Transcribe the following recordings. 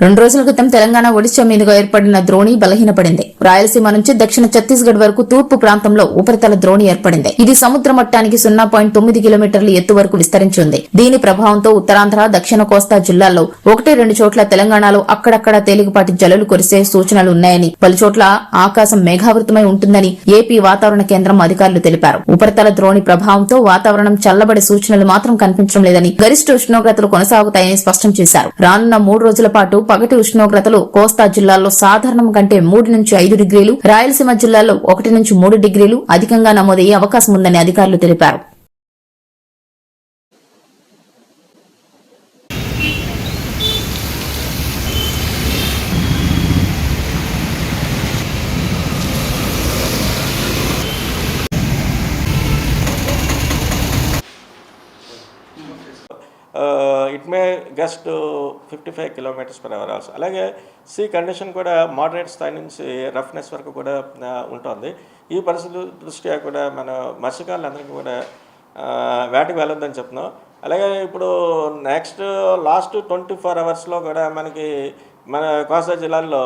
రెండు రోజుల క్రితం తెలంగాణ ఒడిశా మీదుగా ఏర్పడిన ద్రోణి బలహీనపడింది. రాయలసీమ నుంచి దక్షిణ ఛత్తీస్గఢ్ వరకు తూర్పు ప్రాంతంలో ఉపరితల ద్రోణి ఏర్పడింది. ఇది సముద్ర మట్టానికి సున్నా పాయింట్ తొమ్మిది కిలోమీటర్ల ఎత్తు వరకు విస్తరించి ఉంది దీని ప్రభావంతో ఉత్తరాంధ్ర దక్షిణ కోస్తా జిల్లాల్లో ఒకటి రెండు చోట్ల తెలంగాణలో అక్కడక్కడ తేలికపాటి జల్లులు కురిసే సూచనలు ఉన్నాయని పలుచోట్ల ఆకాశం మేఘావృతమై ఉంటుందని ఏపీ వాతావరణ కేంద్రం అధికారులు తెలిపారు. ఉపరితల ద్రోణి ప్రభావంతో వాతావరణం చల్లబడే సూచనలు మాత్రం కనిపించడం లేదని గరిష్ట ఉష్ణోగ్రతలు కొనసాగుతాయని స్పష్టం చేశారు. రానున్న మూడు రోజుల పాటు పగటి ఉష్ణోగ్రతలు కోస్తా జిల్లాల్లో సాధారణం కంటే మూడు నుంచి ఐదు డిగ్రీలు రాయలసీమ జిల్లాల్లో ఒకటి నుంచి మూడు డిగ్రీలు అధికంగా నమోదయ్యే అవకాశం ఉందని అధికారులు తెలిపారు. It may gust fifty five kilometres per hour also. అలాగే సీ కండిషన్ కూడా మోడరేట్ స్థాయి నుంచి రఫ్నెస్ వరకు కూడా ఉంటుంది. ఈ పరిస్థితుల దృష్ట్యా కూడా మన మత్స్యకారులందరికీ కూడా ఆ, వేటకు వెళ్ళొద్దని చెప్తున్నాం. అలాగే ఇప్పుడు నెక్స్ట్ లాస్ట్ ట్వంటీ ఫోర్ అవర్స్లో కూడా మనకి మన కోస్తా జిల్లాల్లో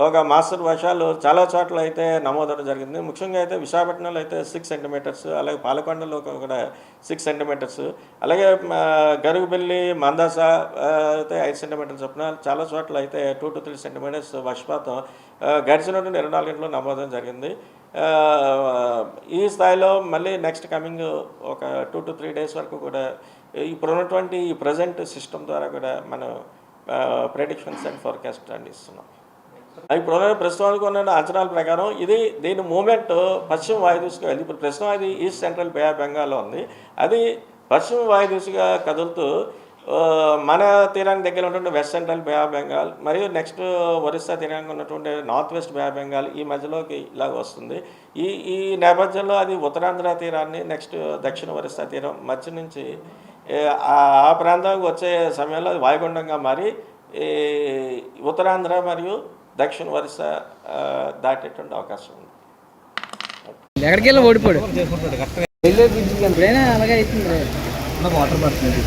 ఒక మాస్టర్ వర్షాలు చాలా చోట్ల అయితే నమోదవడం జరిగింది. ముఖ్యంగా అయితే విశాఖపట్నంలో అయితే సిక్స్ సెంటీమీటర్స్ అలాగే పాలకొండలో కూడా సిక్స్ సెంటీమీటర్స్ అలాగే ఆ, గరుగుబెల్లి మందాస అయితే ఐదు సెంటీమీటర్స్ చొప్పున చాలా చోట్ల అయితే టూ టు త్రీ సెంటీమీటర్స్ వర్షపాతం ఆ, గడిచినటువంటి ఇరవై నాలుగు గంటలు నమోదం జరిగింది. ఈ స్థాయిలో మళ్ళీ నెక్స్ట్ కమింగ్ ఒక టూ టు త్రీ డేస్ వరకు కూడా ఇప్పుడు ఉన్నటువంటి ఈ ప్రజెంట్ సిస్టమ్ ద్వారా కూడా మనం ప్రెడిక్షన్స్ అండ్ ఫోర్కాస్ట్ అందిస్తున్నాం ఇప్పుడు ప్రస్తుతానికి ఉన్న అంచనాల ప్రకారం ఇది దీని మూమెంట్ పశ్చిమ వాయుదూసుగా వెళ్ళి ఇప్పుడు ప్రస్తుతం అది ఈస్ట్ సెంట్రల్ బే బెంగాల్లో ఉంది. అది పశ్చిమ వాయుదూసుగా కదులుతూ మన తీరానికి దగ్గర ఉన్నటువంటి west central bay of Bengal మరియు నెక్స్ట్ ఒరిస్సా తీరానికి ఉన్నటువంటి north west bay of Bengal ఈ మధ్యలోకి ఇలాగ వస్తుంది. ఈ ఈ నేపథ్యంలో అది ఉత్తరాంధ్ర తీరాన్ని నెక్స్ట్ దక్షిణ ఒరిస్సా తీరం మధ్య నుంచి ఆ ఆ ప్రాంతానికి వచ్చే సమయంలో అది వాయుగుండంగా మారి ఈ ఉత్తరాంధ్ర మరియు దక్షిణ ఆ, దాటేటువంటి అవకాశం ఉంది. ఎక్కడికి వెళ్ళి ఓడిపోడు అలాగే అవుతుంది. వాటర్ పడుతుంది